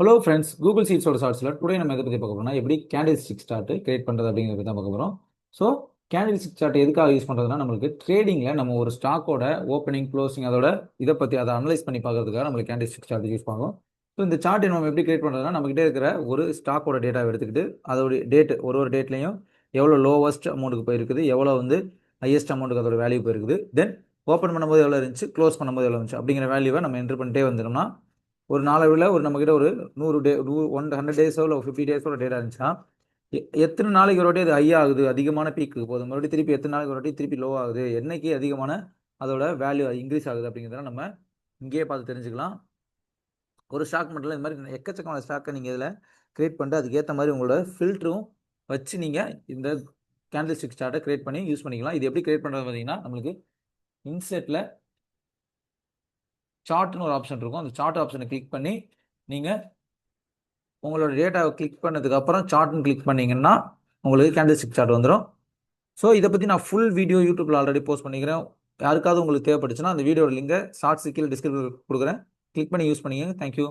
Hello friends Google சீட்ஸோட ஷார்ட்ஸில் today நம்ம எதை பற்றி பார்க்க போகிறோம்னா எப்படி கேண்டில் ஸ்டிக் ஸ்டார்ட் கிரியேட் பண்ணுறது அப்படிங்கிறது தான் பார்க்க போகிறோம் ஸோ கேண்டில் ஸ்டிக் சார்ட் எதுக்காக யூஸ் பண்ணுறதுனா நம்மளுக்கு ட்ரேடிங்கில் நம்ம ஒரு ஸ்டாக்கோட ஓப்பனிங் க்ளோசிங் அதோட இதை பற்றி அதை அனலைஸ் பண்ணி பார்க்கறதுக்காக நம்மளுக்கு கேண்டில் ஸ்டிக் சார்ட் யூஸ் பண்ணுவோம். ஸோ இந்த சார்ட் நம்ம எப்படி கிரியேட் பண்ணுறதுனா நம்மகிட்ட இருக்கிற ஒரு ஸ்டாக்கோட டேட்டாவை எடுத்துக்கிட்டு அதோட டேட் ஒரு ஒரு டேட்லையும் எவ்வளோ லோவஸ்ட் அமௌண்ட்டுக்கு போயிருக்குது எவ்வளோ வந்து ஹையஸ்ட் அமௌண்ட்டுக்கு அதோட வேல்யூ போயிருக்குது. தென் ஓப்பன் பண்ணும்போது எவ்வளோ இருந்துச்சு க்ளோஸ் பண்ணும்போது எவ்வளோ இருந்துச்சு அப்படிங்கிற வேல்யூவை நம்ம என்ட்ரு பண்ணிட்டே வந்துட்டோம்னா ஒரு நாளவில் ஒரு நம்மக்கிட்ட ஒரு நூறு டே நூறு ஒன் ஹண்ட்ரட் டேஸோ இல்லை ஃபிஃப்டி டேஸோட டேட்டா இருந்துச்சுன்னா எத்தனை நாளைக்கு ஒரு வாட்டி அது ஹை ஆகுது? அதிகமான பீக்கு போதும் மறுபடியும் திருப்பி எத்தனை நாளைக்கு ஒரு வாட்டி திருப்பி லோ ஆகுது? என்னைக்கு அதிகமான அதோட வேல்யூ இன்க்ரீஸ் ஆகுது அப்படிங்கிறத நம்ம இங்கேயே பார்த்து தெரிஞ்சுக்கலாம். ஒரு ஸ்டாக் மட்டும் இல்லை இந்த மாதிரி எக்கச்சக்கமான ஸ்டாக்கை நீங்கள் இதில் க்ரியேட் பண்ணிட்டு அதுக்கேற்ற மாதிரி உங்களோட ஃபில்டரும் வச்சு நீங்கள் இந்த கேண்டில் ஸ்டிக் சார்ட்டை கிரியேட் பண்ணி யூஸ் பண்ணிக்கலாம். இது எப்படி கிரியேட் பண்ணுறது பார்த்தீங்கன்னா நம்மளுக்கு இன்செட்டில் சார்ட்னு ஒரு ஆப்ஷன் இருக்கும். அந்த சார்ட் ஆப்ஷனை கிளிக் பண்ணி நீங்கள் உங்களோட டேட்டாவை கிளிக் பண்ணதுக்கப்புறம் சார்ட்னு கிளிக் பண்ணிங்கன்னா உங்களுக்கு கேண்டில் ஸ்டிக் சார்ட் வந்துடும் ஸோ இதை பற்றி நான் ஃபுல் வீடியோ யூடியூப்பில் ஆல்ரெடி போஸ்ட் பண்ணிக்கிறேன். யாருக்காவது உங்களுக்கு தேவைப்பட்டுச்சுன்னா அந்த வீடியோட லிங்கை ஷார்ட்ஸ் கீழே டிஸ்கிரிப்ஷன் கொடுக்குறேன். கிளிக் பண்ணி யூஸ் பண்ணிக்கங்க. தேங்க்யூ